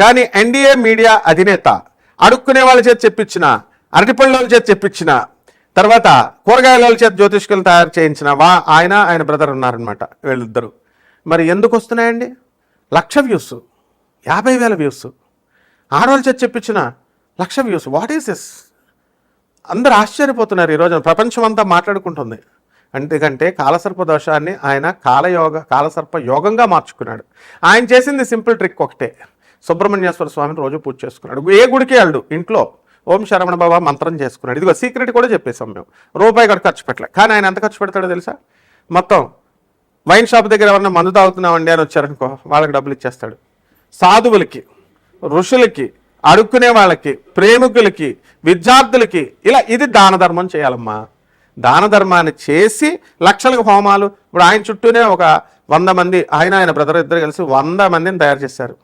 కానీ NDA media అధినేత అడుక్కునే వాళ్ళ చేత చెప్పించిన అరటిపళ్ళ చేతి చేత చెప్పించిన తర్వాత కూరగాయల చేతి చేత జ్యోతిష్కులు తయారు చేయించిన వా ఆయన ఆయన బ్రదర్ ఉన్నారనమాట వీళ్ళిద్దరు. మరి ఎందుకు వస్తున్నాయండి? లక్ష వ్యూస్ యాభై వేల వ్యూస్. ఆడవాళ్ళ చేత చెప్పించిన లక్ష వ్యూస్. వాట్ ఈస్ దిస్ అందరూ ఆశ్చర్యపోతున్నారు ఈరోజు ప్రపంచం అంతా మాట్లాడుకుంటుంది. ఎందుకంటే కాలసర్ప దోషాన్ని ఆయన కాలయోగ కాలసర్ప యోగంగా మార్చుకున్నాడు. ఆయన చేసింది సింపుల్ ట్రిక్ ఒకటే. సుబ్రహ్మణ్యేశ్వర స్వామిని రోజు పూజ చేసుకున్నాడు. ఏ గుడికి వెళ్ళడు? ఇంట్లో. ఓం శరవణ బాబా మంత్రం చేసుకున్నాడు. ఇదిగో సీక్రెట్ కూడా చెప్పేసాం మేము. రూపాయి కూడా ఖర్చు పెట్టలే. కానీ ఆయన ఎంత ఖర్చు పెడతాడో తెలుసా? మొత్తం వైన్ షాప్ దగ్గర ఎవరన్నా మందు తాగుతున్నామండి అని వచ్చారనుకో వాళ్ళకి డబ్బులు ఇచ్చేస్తాడు. సాధువులకి ఋషులకి అడుక్కునే వాళ్ళకి ప్రేమికులకి విద్యార్థులకి ఇలా ఇది దాన ధర్మం చేయాలమ్మా. దాన ధర్మాన్ని చేసి లక్షలకు హోమాలు. ఇప్పుడు ఆయన చుట్టూనే ఒక వంద మంది ఆయన ఆయన బ్రదర్ ఇద్దరు కలిసి వంద మందిని తయారు చేశారు.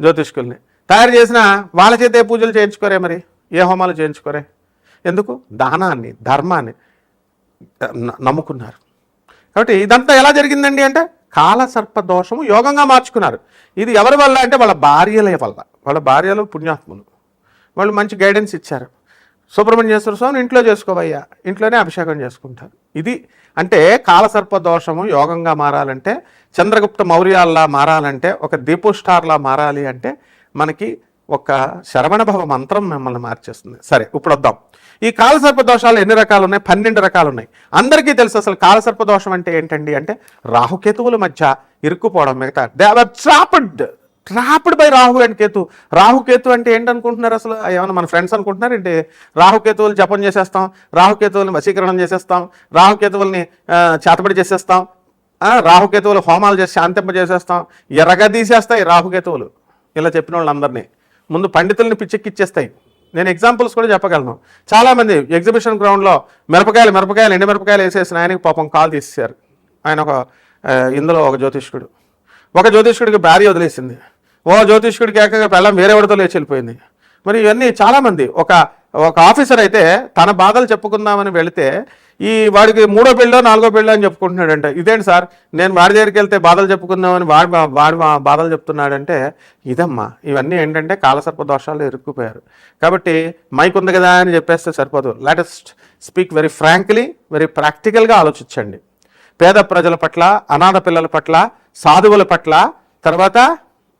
జ్యోతిష్కుల్ని. తయారు చేసిన వాళ్ళ చేతే పూజలు చేయించుకోరే మరి? ఏ హోమాలు చేయించుకోరే? ఎందుకు? దానాన్ని ధర్మాన్ని నమ్ముకున్నారు. కాబట్టి ఇదంతా ఎలా జరిగిందండి అంటే కాలసర్ప దోషము యోగంగా మార్చుకున్నారు. ఇది ఎవరి వల్ల అంటే వాళ్ళ భార్యల వల్ల. వాళ్ళ భార్యలు పుణ్యాత్ములు. వాళ్ళు మంచి గైడెన్స్ ఇచ్చారు. సుబ్రహ్మణ్యేశ్వర స్వామిని ఇంట్లో చేసుకోవయ్యా. ఇంట్లోనే అభిషేకం చేసుకుంటారు. ఇది అంటే కాలసర్ప దోషము యోగంగా మారాలంటే చంద్రగుప్త మౌర్యాల్లా మారాలంటే ఒక దీపోస్టార్లా మారాలి అంటే మనకి ఒక శరవణభవ మంత్రం మిమ్మల్ని మార్చేస్తుంది. సరే ఇప్పుడు వద్దాం. ఈ కాలసర్ప దోషాలు ఎన్ని రకాలు ఉన్నాయి పన్నెండు రకాలు ఉన్నాయి అందరికీ తెలుసు అసలు కాలసర్ప దోషం అంటే ఏంటండి? అంటే రాహుకేతువుల మధ్య ఇరుక్కుపోవడం మిగతా they are trapped trapped by Rahu and Ketu. రాహుకేతు అంటే ఏంటనుకుంటున్నారు అసలు? ఏమైనా మన ఫ్రెండ్స్ అనుకుంటున్నారు? ఏంటి? రాహుకేతువులు జపం చేసేస్తాం. రాహుకేతువులను వశీకరణం చేసేస్తాం. రాహుకేతువుల్ని చేతబడి చేసేస్తాం. రాహుకేతువులు హోమాలు చేసి శాంతింప చేసేస్తాం. ఎర్రగా తీసేస్తాయి రాహుకేతువులు ఇలా చెప్పిన వాళ్ళందరినీ. ముందు పండితుల్ని పిచ్చెక్కిచ్చేస్తాయి. నేను ఎగ్జాంపుల్స్ కూడా చెప్పగలను. చాలామంది ఎగ్జిబిషన్ గ్రౌండ్లో మిరపకాయలు మిరపకాయలు ఎండి మిరపకాయలు వేసేసిన ఆయనకి పాపం కాల్ తీసేశారు. ఆయన ఒక ఇందులో ఒక జ్యోతిష్కుడు. ఒక జ్యోతిష్కుడికి భార్య వదిలేసింది. ఓ జ్యోతిష్కుడికి ఏకంగా పెళ్ళం వేరే వాడితో లేచి వెళ్ళిపోయింది. మరి ఇవన్నీ చాలామంది ఒక ఒక ఆఫీసర్ అయితే తన బాధలు చెప్పుకుందామని వెళితే ఈ వాడికి మూడో పెళ్ళో నాలుగో పెళ్ళో అని చెప్పుకుంటున్నాడంట. ఇదేంటి సార్? నేను వాడి దగ్గరికి వెళ్తే బాధలు చెప్పుకుందామని వాడి వాడి బాధలు చెప్తున్నాడంటే ఇదమ్మా. ఇవన్నీ ఏంటంటే కాలసర్ప దోషాలు ఇరుక్కుపోయారు. కాబట్టి మైక్ ఉంది కదా అని చెప్పేస్తే సరిపోదు. Latest speak very frankly very ప్రాక్టికల్గా ఆలోచించండి. పేద ప్రజల పట్ల అనాథ పిల్లల పట్ల సాధువుల పట్ల తర్వాత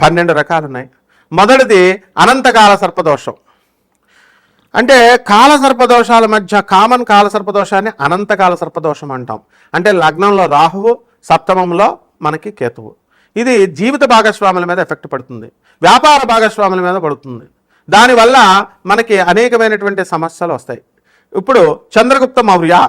పన్నెండు రకాలు ఉన్నాయి మొదటిది అనంతకాల సర్పదోషం. అంటే కాల సర్పదోషాల మధ్య కామన్ కాల సర్పదోషాన్ని అనంతకాల సర్పదోషం అంటాం. అంటే లగ్నంలో రాహువు సప్తమంలో మనకి కేతువు. ఇది జీవిత భాగస్వాముల మీద ఎఫెక్ట్ పడుతుంది. వ్యాపార భాగస్వాముల మీద పడుతుంది. దానివల్ల మనకి అనేకమైనటువంటి సమస్యలు వస్తాయి. ఇప్పుడు చంద్రగుప్త మౌర్య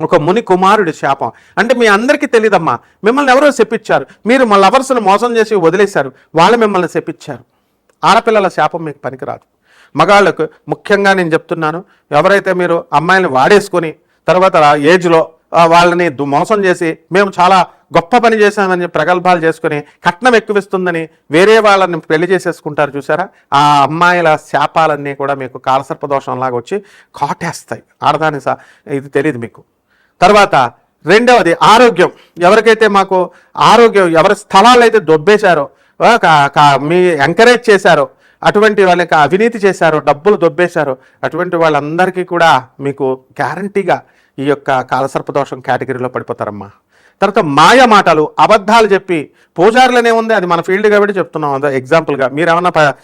ఒక ముని కుమారుడి శాపం. అంటే మీ అందరికీ తెలియదమ్మా మిమ్మల్ని ఎవరో చెప్పించారు మీరు మా లవర్స్ను మోసం చేసి వదిలేశారు. వాళ్ళు మిమ్మల్ని చెప్పించారు ఆడపిల్లల శాపం మీకు పనికిరాదు. మగాళ్ళకు ముఖ్యంగా నేను చెప్తున్నాను ఎవరైతే మీరు అమ్మాయిని వాడేసుకొని తర్వాత ఏజ్లో వాళ్ళని దు- మోసం చేసి మేము చాలా గొప్ప పని చేశామని ప్రగల్భాలు చేసుకుని కట్నం ఎక్కువిస్తుందని వేరే వాళ్ళని పెళ్ళి చేసేసుకుంటారు చూసారా ఆ అమ్మాయిల శాపాలన్నీ కూడా మీకు కాలసర్పదోషంలాగా వచ్చి కాటేస్తాయి. ఆడదాని సా ఇది తెలియదు మీకు. తర్వాత రెండవది ఆరోగ్యం. ఎవరికైతే మాకు ఆరోగ్యం ఎవరి స్థలాలు అయితే దొబ్బేశారో కా- కా- మీ ఎంకరేజ్ చేశారో అటువంటి వాళ్ళకి అవినీతి చేశారో డబ్బులు దొబ్బేశారో అటువంటి వాళ్ళందరికీ కూడా మీకు గ్యారంటీగా ఈ యొక్క కాలసర్పదోషం కేటగిరీలో పడిపోతారమ్మా. తర్వాత మాయ మాటలు అబద్ధాలు చెప్పి పూజారులనే ఉంది అది మన ఫీల్డ్ కాబట్టి చెప్తున్నాం. అదే ఎగ్జాంపుల్గా మీరు ఏమన్నా ప-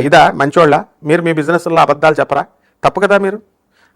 ఇదా? మంచోళ్ళ? మీరు మీ బిజినెస్లో అబద్ధాలు చెప్పరా? తప్పు కదా మీరు?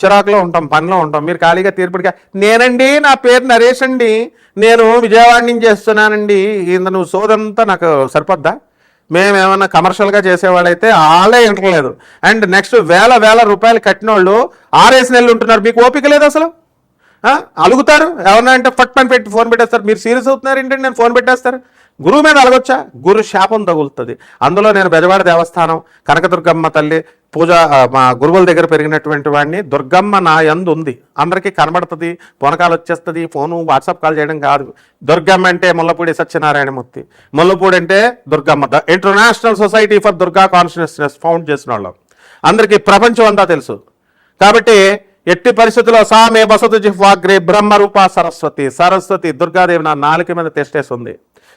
చిరాకులో ఉంటాం పనిలో ఉంటాం. మీరు ఖాళీగా తీర్పుడిగా నేనండి నా పేరు నరేష్ అండి. నేను విజయవాడ నుంచి చేస్తున్నానండి. ఇంత నువ్వు సోదంతా నాకు సరిపోద్దా? మేము ఏమన్నా కమర్షియల్గా చేసేవాళ్ళైతే ఆలే ఇంటలేదు అండ్ నెక్స్ట్ వేల వేల రూపాయలు కట్టిన వాళ్ళు ఆరేసి నెలలు ఉంటున్నారు. మీకు ఓపిక లేదు అసలు? అలుగుతారు? ఎవరన్నా అంటే ఫట్ పని పెట్టి ఫోన్ పెట్టేస్తారు. మీరు సీరియస్ అవుతున్నారు ఏంటంటే నేను ఫోన్ పెట్టేస్తారు. గురువు మీద అలగొచ్చా? గురు శాపం తగులుతుంది. అందులో నేను బెజవాడ దేవస్థానం కనకదుర్గమ్మ తల్లి పూజ మా గురువుల దగ్గర పెరిగినటువంటి వాడిని దుర్గమ్మ నా యందు ఉంది. అందరికీ కనబడుతుంది పొనకాలు వచ్చేస్తుంది ఫోను వాట్సాప్ కాల్ చేయడం కాదు. దుర్గమ్మ అంటే ముల్లపూడి సత్యనారాయణమూర్తి. ముల్లపూడి అంటే Durgamma. The international society for Durga consciousness found చేసిన వాళ్ళం అందరికీ ప్రపంచం అంతా తెలుసు. కాబట్టి ఎట్టి పరిస్థితుల్లో సామే బసతు జిహ్వాగ్రే బ్రహ్మరూప సరస్వతి సరస్వతి దుర్గాదేవి నా నాలుక మీద తెస్టేస్తుంది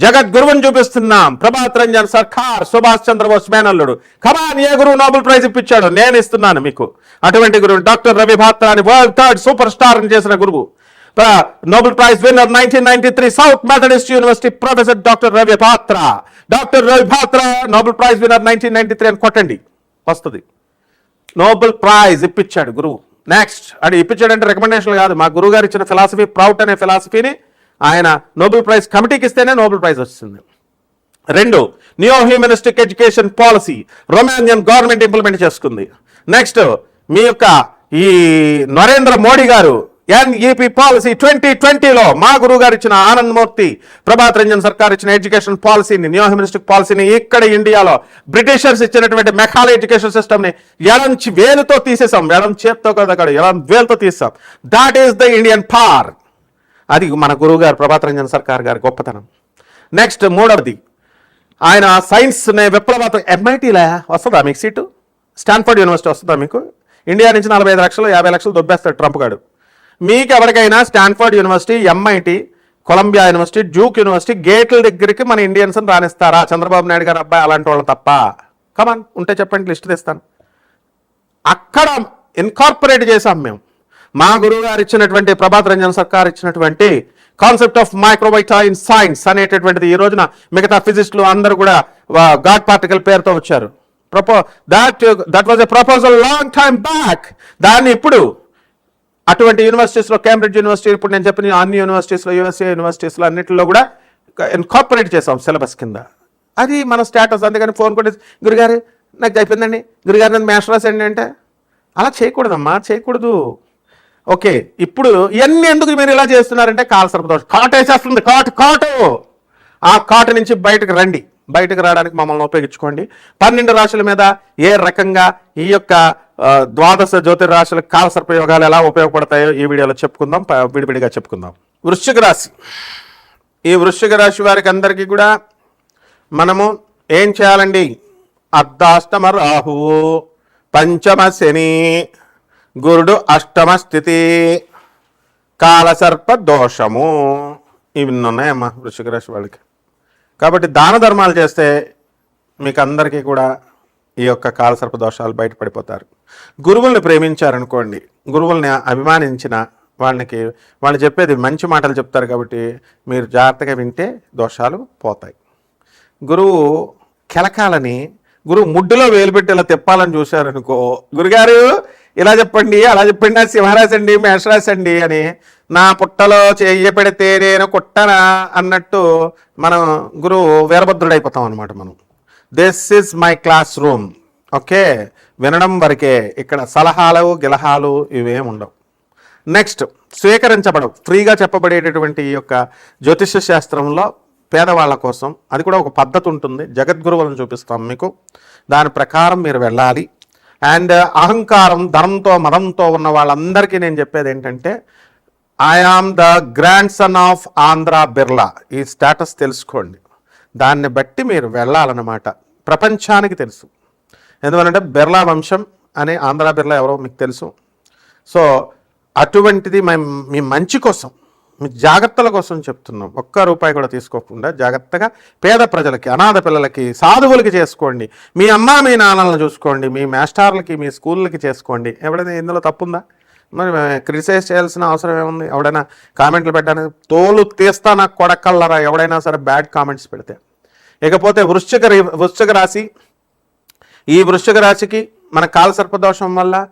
జగద్గురువుని చూపిస్తున్నాం. ప్రభాత్ రంజన్ సర్కార్ సుభాష్ చంద్రబోస్ మేనల్లుడు. కమాన్ ఏ గురువు నోబెల్ ప్రైజ్ ఇప్పించాడు నేను ఇస్తున్నాను మీకు. అటువంటి గురువు డాక్టర్ రవి భాత్రాని వరల్డ్ థర్డ్ సూపర్ స్టార్ అని చేసిన గురువు. Nobel prize winner nineteen ninety three South Methodist University professor doctor Ravi Batra doctor Ravi Batra Nobel prize winner nineteen ninety three అని కొట్టండి. వస్తుంది. నోబెల్ ప్రైజ్ ఇప్పించాడు గురువు. నెక్స్ట్ అది ఇప్పించాడంటే రికమెండేషన్ కాదు. మా గురువు గారు ఇచ్చిన ఫిలాసఫీ ప్రౌట్ అనే ఫిలాసఫీని ఆయన నోబెల్ ప్రైజ్ కమిటీకి ఇస్తేనే నోబెల్ ప్రైజ్ వస్తుంది. రెండు new humanistic education policy Romanian government implement చేసుకుంది. నెక్స్ట్ మీ యొక్క ఈ నరేంద్ర మోడీ గారు ఎన్ఈపి పాలసీ ట్వంటీ ట్వంటీలో మా గురువు గారు ఇచ్చిన ఆనంద్ మూర్తి ప్రభాత్ రంజన్ సర్కార్ ఇచ్చిన ఎడ్యుకేషన్ పాలసీని న్యూ హ్యూమనిస్టిక్ పాలసీని ఇక్కడ ఇండియాలో బ్రిటిషర్స్ ఇచ్చినటువంటి మెకాల ఎడ్యుకేషన్ సిస్టమ్ని ఎలంచి వేలుతో తీసేసాం ఎడం చేత్తో కదా అక్కడ వేలుతో తీసాం దాట్ ఈస్ ద ఇండియన్ పార్ అది మన గురువు గారు ప్రభాత్ రంజన్ సర్కార్ గారి గొప్పతనం. నెక్స్ట్ మూడవది. ఆయన సైన్స్ నే విప్లవాత్మక ఎంఐటీలా వస్తుందా మీకు సీటు? స్టాన్ఫర్డ్ యూనివర్సిటీ వస్తుందా మీకు? ఇండియా నుంచి నలభై ఐదు లక్షలు యాభై లక్షలు దొబ్బేస్తాడు ట్రంప్ గారు మీకు ఎవరికైనా Stanford University MIT Columbia University Duke University గేట్ల దగ్గరికి మన ఇండియన్స్ రానిస్తారా? చంద్రబాబు నాయుడు గారు అబ్బాయి అలాంటి వాళ్ళు తప్ప. కమాన్ ఉంటే చెప్పండి లిస్ట్ తెస్తాను. అక్కడ ఇన్కార్పొరేట్ చేసాం మేము. మా గురువు గారు ఇచ్చినటువంటి ప్రభాత్ రంజన్ సర్కార్ ఇచ్చినటువంటి concept of microvita in science అనేటటువంటిది ఈ రోజున మిగతా ఫిజిస్టులు అందరూ కూడా గాడ్ పార్టికల్ పేరుతో వచ్చారు. ప్రపో that that was a proposal long time back దాన్ని ఇప్పుడు అటువంటి యూనివర్సిటీస్లో కేంబ్రిడ్జ్ యూనివర్సిటీ ఇప్పుడు నేను చెప్పిన అన్ని యూనివర్సిటీస్లో యూఎస్ఏ యూనివర్సిటీస్లో అన్నింటిలో కూడా ఇన్కార్పొరేట్ చేసాం సిలబస్ కింద. అది మన స్టేటస్ అందుకని ఫోన్ కొట్టి గురుగారు నాకు అయిపోయిందండి. గురుగారు నన్ను మ్యాథ్స్ రాసండి అంటే అలా చేయకూడదమ్మా చేయకూడదు. ఓకే ఇప్పుడు ఇవన్నీ ఎందుకు మీరు ఇలా చేస్తున్నారంటే కాల సర్పదోషం. కాటు వేసేస్తుంది కాటు కాటు! ఆ కాటు నుంచి బయటకు రండి. బయటకు రావడానికి మమ్మల్ని ఉపయోగించుకోండి. పన్నెండు రాశుల మీద ఏ రకంగా ఈ యొక్క ద్వాదశ జ్యోతిర్రాశుల కాల సర్పయోగాలు ఎలా ఉపయోగపడతాయో ఈ వీడియోలో చెప్పుకుందాం విడివిడిగా చెప్పుకుందాం. వృశ్చిక రాశి. ఈ వృశ్చిక రాశి వారికి అందరికీ కూడా మనము ఏం చేయాలండి? అర్ధాష్టమ రాహువు పంచమ శని గురుడు అష్టమ స్థితి. కాలసర్ప దోషము. ఇవి ఉన్నాయమ్మా వృశ్చిక రాశి వాళ్ళకి. కాబట్టి దాన ధర్మాలు చేస్తే మీకు అందరికీ కూడా ఈ యొక్క కాలసర్ప దోషాలు బయటపడిపోతారు. గురువుల్ని ప్రేమించారనుకోండి గురువుల్ని అభిమానించిన వాళ్ళకి వాళ్ళు చెప్పేది మంచి మాటలు చెప్తారు కాబట్టి మీరు జాగ్రత్తగా వింటే దోషాలు పోతాయి. గురువు కెలకాలని గురువు ముడ్డులో వేలు పెట్టి ఇలా తిప్పాలని చూశారనుకో గురుగారు ఇలా చెప్పండి అలా చెప్పండి నా సింహరాశి అండి మేషరాశి అండి అని నా పుట్టలో చెయ్య పెడితే నేను కుట్టనా అన్నట్టు మనం గురువు వీరభద్రుడైపోతాం అనమాట మనం. This is my class room okay? వినడం వరకే ఇక్కడ సలహాలు గిలహాలు ఇవేం ఉండవు. నెక్స్ట్ స్వీకరించబడవు. ఫ్రీగా చెప్పబడేటటువంటి ఈ యొక్క జ్యోతిష శాస్త్రంలో పేదవాళ్ళ కోసం అది కూడా ఒక పద్ధతి ఉంటుంది. జగద్గురువులను చూపిస్తాం మీకు. దాని ప్రకారం మీరు వెళ్ళాలి. అండ్ uh, అహంకారం ధనంతో మదంతో ఉన్న వాళ్ళందరికీ నేను చెప్పేది ఏంటంటే I am the grand son of Andhra Birla ఈ స్టేటస్ తెలుసుకోండి. దాన్ని బట్టి మీరు వెళ్ళాలన్నమాట. ప్రపంచానికి తెలుసు. ఎందువలంటే బిర్లా వంశం అనే ఆంధ్ర బిర్లా ఎవరో మీకు తెలుసు. సో అటువంటిది మీ మంచి కోసం మీ జాగ్రత్తల కోసం చెప్తున్నాం. ఒక్క రూపాయి కూడా తీసుకోకుండా జాగ్రత్తగా పేద ప్రజలకి అనాథ పిల్లలకి సాధువులకి చేసుకోండి. మీ అమ్మ మీ నాన్నలను చూసుకోండి. మీ మాస్టార్లకి మీ స్కూళ్ళకి చేసుకోండి. ఎవడైనా ఇందులో తప్పుందా? మరి క్రిటిసైజ్ చేయాల్సిన అవసరం ఏముంది? ఎవడైనా కామెంట్లు పెట్టడానికి తోలు తీస్తా నాకు కొడకల్లరా ఎవడైనా సరే బ్యాడ్ కామెంట్స్ పెడితే. ఇకపోతే వృశ్చిక రి- వృశ్చిక రాశి. ఈ వృశ్చిక రాశికి మన కాలసర్పదోషం వల్ల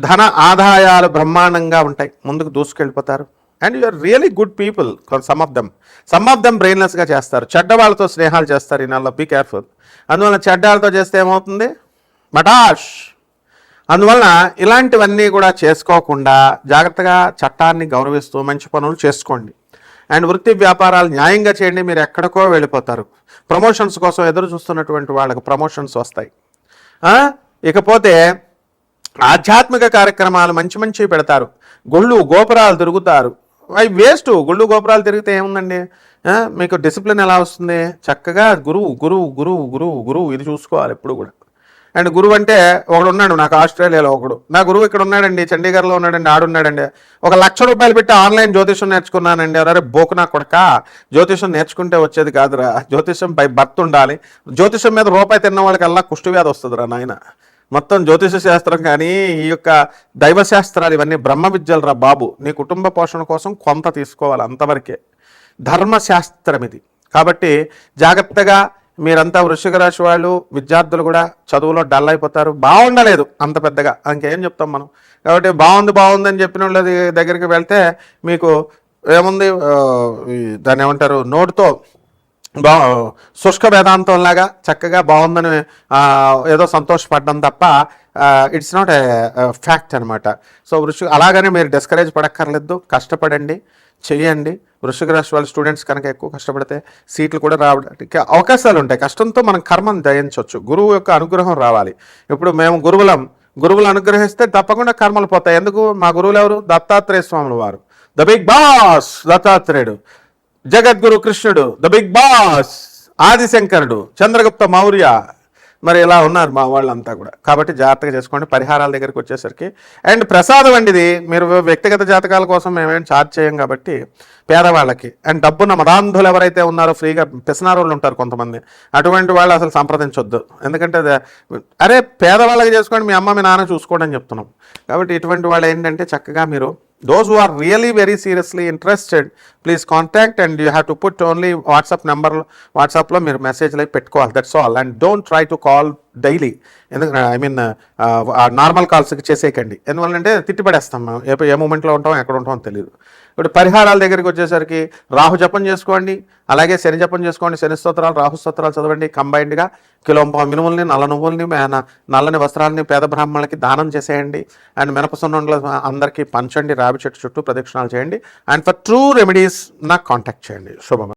ధన ఆదాయాలు బ్రహ్మాండంగా ఉంటాయి. ముందుకు దూసుకెళ్ళిపోతారు. And you're really good people some of them some of them బ్రెయిన్లెస్గా చేస్తారు. చెడ్డ వాళ్ళతో స్నేహాలు చేస్తారు ఈ నెలలో. బీ కేర్ఫుల్ అందువల్ల చెడ్డాలతో చేస్తే ఏమవుతుంది? మటాష్! అందువలన ఇలాంటివన్నీ కూడా చేసుకోకుండా జాగ్రత్తగా చట్టాన్ని గౌరవిస్తూ మంచి పనులు చేసుకోండి. అండ్ వృత్తి వ్యాపారాలు న్యాయంగా చేయండి. మీరు ఎక్కడికో వెళ్ళిపోతారు. ప్రమోషన్స్ కోసం ఎదురు చూస్తున్నటువంటి వాళ్ళకు ప్రమోషన్స్ వస్తాయి. ఇకపోతే ఆధ్యాత్మిక కార్యక్రమాలు మంచి మంచివి పెడతారు. గుళ్ళు గోపురాలు తిరుగుతారు. అవి వేస్ట్. గుళ్ళు గోపురాలు తిరిగితే ఏముందండి? మీకు డిసిప్లిన్ ఎలా వస్తుంది? చక్కగా గురువు గురువు గురువు గురువు గురువు ఇది చూసుకోవాలి ఎప్పుడు కూడా. అండ్ గురువు అంటే ఒకడు ఉన్నాడు నాకు ఆస్ట్రేలియాలో ఒకడు. నా గురువు ఇక్కడ ఉన్నాడండి చండీగఢ్లో ఉన్నాడండి ఆడున్నాడండి ఒక లక్ష రూపాయలు పెట్టి ఆన్లైన్ జ్యోతిషం నేర్చుకున్నానండి. అరే బోకు నా కొడక? జ్యోతిషం నేర్చుకుంటే వచ్చేది కాదురా. జ్యోతిషం పై భర్త ఉండాలి. జ్యోతిషం మీద రూపాయి తిన్న వాళ్ళకల్లా కుష్టి వ్యాధి వస్తుందిరా నాయన. మొత్తం జ్యోతిష శాస్త్రం కానీ ఈ యొక్క దైవ శాస్త్రాలు ఇవన్నీ బ్రహ్మ విద్యలు రా బాబు. నీ కుటుంబ పోషణ కోసం కొంత తీసుకోవాలి అంతవరకే. ధర్మశాస్త్రం ఇది. కాబట్టి జాగ్రత్తగా మీరంతా వృషిక రాశి వాళ్ళు విద్యార్థులు కూడా చదువులో డల్ అయిపోతారు. బాగుండలేదు అంత పెద్దగా. ఇంకేం చెప్తాం మనం? కాబట్టి బాగుంది బాగుంది అని చెప్పిన వాళ్ళ దగ్గరికి వెళ్తే మీకు ఏముంది? దాన్ని ఏమంటారు? నోటితో బా శుష్క వేదాంతం లాగా చక్కగా బాగుందని ఏదో సంతోషపడడం తప్ప ఇట్స్ నాట్ ఏ ఫ్యాక్ట్ అనమాట సో వృషి అలాగనే మీరు డిస్కరేజ్ పడక్కర్లేదు కష్టపడండి చేయండి వృషిక రాశి వాళ్ళ స్టూడెంట్స్ కనుక ఎక్కువ కష్టపడితే సీట్లు కూడా రావడానికి అవకాశాలు ఉంటాయి. కష్టంతో మనం కర్మను జయించవచ్చు గురువు యొక్క అనుగ్రహం రావాలి. ఇప్పుడు మేము గురువులం. గురువులు అనుగ్రహిస్తే తప్పకుండా కర్మలు పోతాయి. ఎందుకు? మా గురువులు ఎవరు? దత్తాత్రేయ స్వాములు వారు. ద బిగ్ బాస్ దత్తాత్రేయుడు. జగద్గురు కృష్ణుడు ద బిగ్ బాస్ ఆదిశంకరుడు చంద్రగుప్త మౌర్య. మరి ఇలా ఉన్నారు మా వాళ్ళంతా కూడా. కాబట్టి జాగ్రత్తగా చేసుకోండి. పరిహారాల దగ్గరికి వచ్చేసరికి. అండ్ ప్రసాదం అండి ఇది. మీరు వ్యక్తిగత జాతకాల కోసం మేమేం ఛార్జ్ చేయం కాబట్టి పేదవాళ్ళకి. అండ్ డబ్బున్న మదాంధులు ఎవరైతే ఉన్నారో ఫ్రీగా పిసనారోళ్ళు ఉంటారు కొంతమంది. అటువంటి వాళ్ళు అసలు సంప్రదించొద్దు. ఎందుకంటే అరే పేదవాళ్ళకి చేసుకోండి మీ అమ్మ మీ నాన్న చూసుకోండి అని చెప్తున్నాం. కాబట్టి ఇటువంటి వాళ్ళు ఏంటంటే చక్కగా మీరు those who are really very seriously interested please contact and you have to put only WhatsApp number వాట్సాప్లో మీరు మెసేజ్లు అవి పెట్టుకోవాలి. That's all and don't try to call daily ఎందుకంటే ఐ మీన్ నార్మల్ కాల్స్కి చేసేయకండి. ఎందువల్లంటే తిట్టిపడేస్తాం. మేము ఏ ఏ మూమెంట్లో ఉంటాం ఎక్కడ ఉంటామో తెలియదు. ఇప్పుడు పరిహారాల దగ్గరికి వచ్చేసరికి రాహు జపం చేసుకోండి అలాగే శని జపం చేసుకోండి శని స్తోత్రాలు రాహు స్తోత్రాలు చదవండి. కంబైన్డ్గా కిలో మినుముల్ని నల్ల నువ్వుల్ని నల్లని వస్త్రాలని పేద బ్రాహ్మణులకి దానం చేసేయండి. అండ్ మినపసున్నుండల అందరికీ పంచండి రావి చెట్టు చుట్టూ ప్రదక్షిణాలు చేయండి. అండ్ ఫర్ ట్రూ రెమెడీస్ నాకు కాంటాక్ట్ చేయండి. శుభం